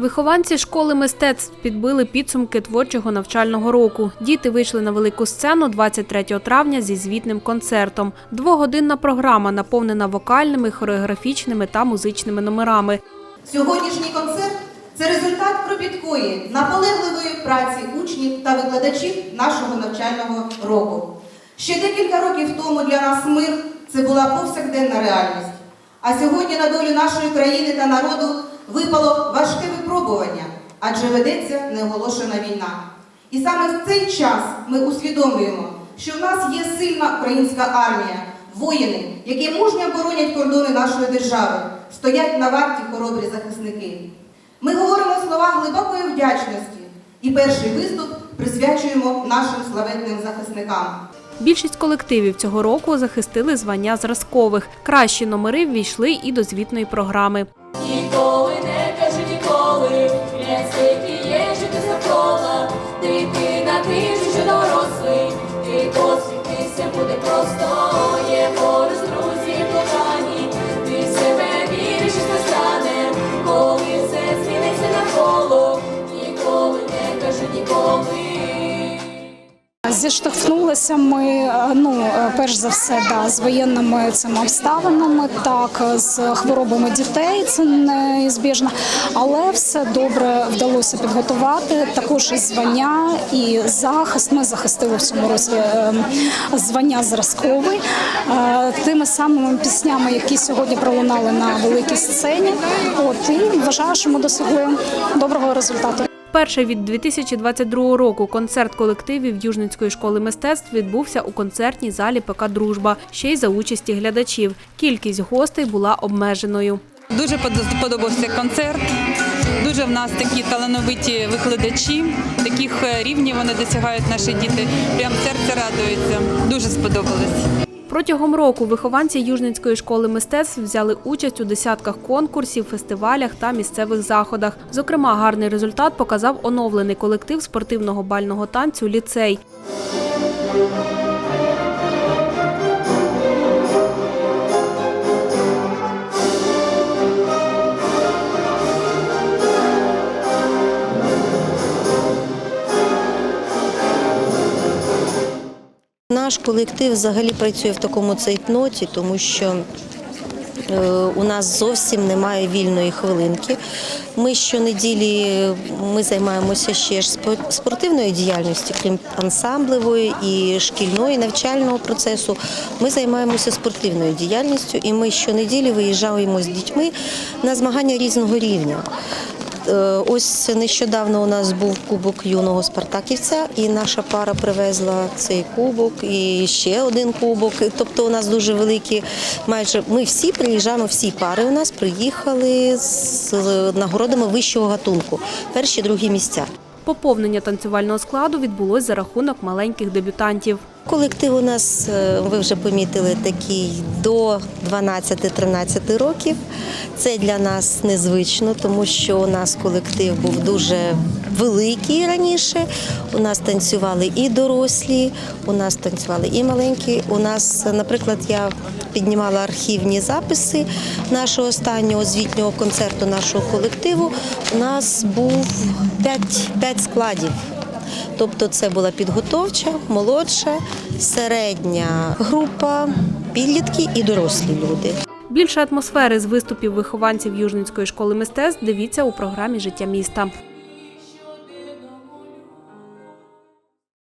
Вихованці школи мистецтв підбили підсумки творчого навчального року. Діти вийшли на велику сцену 23 травня зі звітним концертом. Двогодинна програма наповнена вокальними, хореографічними та музичними номерами. Сьогоднішній концерт це результат кропіткої, наполегливої праці учнів та викладачів нашого навчального року. Ще декілька років тому для нас мир це була повсякденна реальність. А сьогодні на долю нашої країни та народу випало важке випробування, адже ведеться неоголошена війна. І саме в цей час ми усвідомлюємо, що в нас є сильна українська армія, воїни, які мужньо боронять кордони нашої держави, стоять на варті хоробрі захисники. Ми говоримо слова глибокої вдячності і перший виступ присвячуємо нашим славетним захисникам. Більшість колективів цього року захистили звання зразкових. Кращі номери ввійшли і до звітної програми. Dios Зіштовхнулися ми е, ну е, перш за все да, з воєнними цими обставинами, так з хворобами дітей це неізбіжно, але все добре вдалося підготувати. Також і звання, і захист. Ми захистили в цьому році е, звання зразковий е, тими самими піснями, які сьогодні пролунали на великій сцені. От і вважаю, що ми досягли доброго результату. Перший від 2022 року концерт колективів Южницької школи мистецтв відбувся у концертній залі ПК Дружба, ще й за участі глядачів. Кількість гостей була обмеженою. Дуже подо- подобався концерт. Дуже в нас такі талановиті викладачі, таких е, рівнів вони досягають наші діти. Прям серце радується. Дуже сподобалось. Протягом року вихованці Южницької школи мистецтв взяли участь у десятках конкурсів, фестивалях та місцевих заходах. Зокрема, гарний результат показав оновлений колектив спортивного бального танцю Ліцей. Наш колектив взагалі працює в такому цейтноті, тому що е, у нас зовсім немає вільної хвилинки. Ми щонеділі ми займаємося ще ж спо- спортивною діяльністю, крім ансамблевої і шкільної навчального процесу. Ми займаємося спортивною діяльністю, і ми щонеділі виїжджаємо з дітьми на змагання різного рівня. Е, Ось нещодавно у нас був кубок юного спартаківця, і наша пара привезла цей кубок і ще один кубок. Тобто, у нас дуже великі, майже ми всі приїжджаємо, всі пари у нас приїхали з нагородами вищого гатунку. Перші, другі місця. Поповнення танцювального складу відбулось за рахунок маленьких дебютантів. Колектив у нас, е, ви вже помітили, такий до 12-13 років. Це для нас незвично, тому що у нас колектив був дуже великий раніше. У нас танцювали і дорослі, у нас танцювали і маленькі. У нас, наприклад, я піднімала архівні записи нашого останнього звітнього концерту нашого колективу. У нас був 5, 5 складів. Тобто це була підготовча, молодша, середня група, підлітки і дорослі люди. Більше атмосфери з виступів вихованців Южницької школи мистецтв дивіться у програмі Життя міста.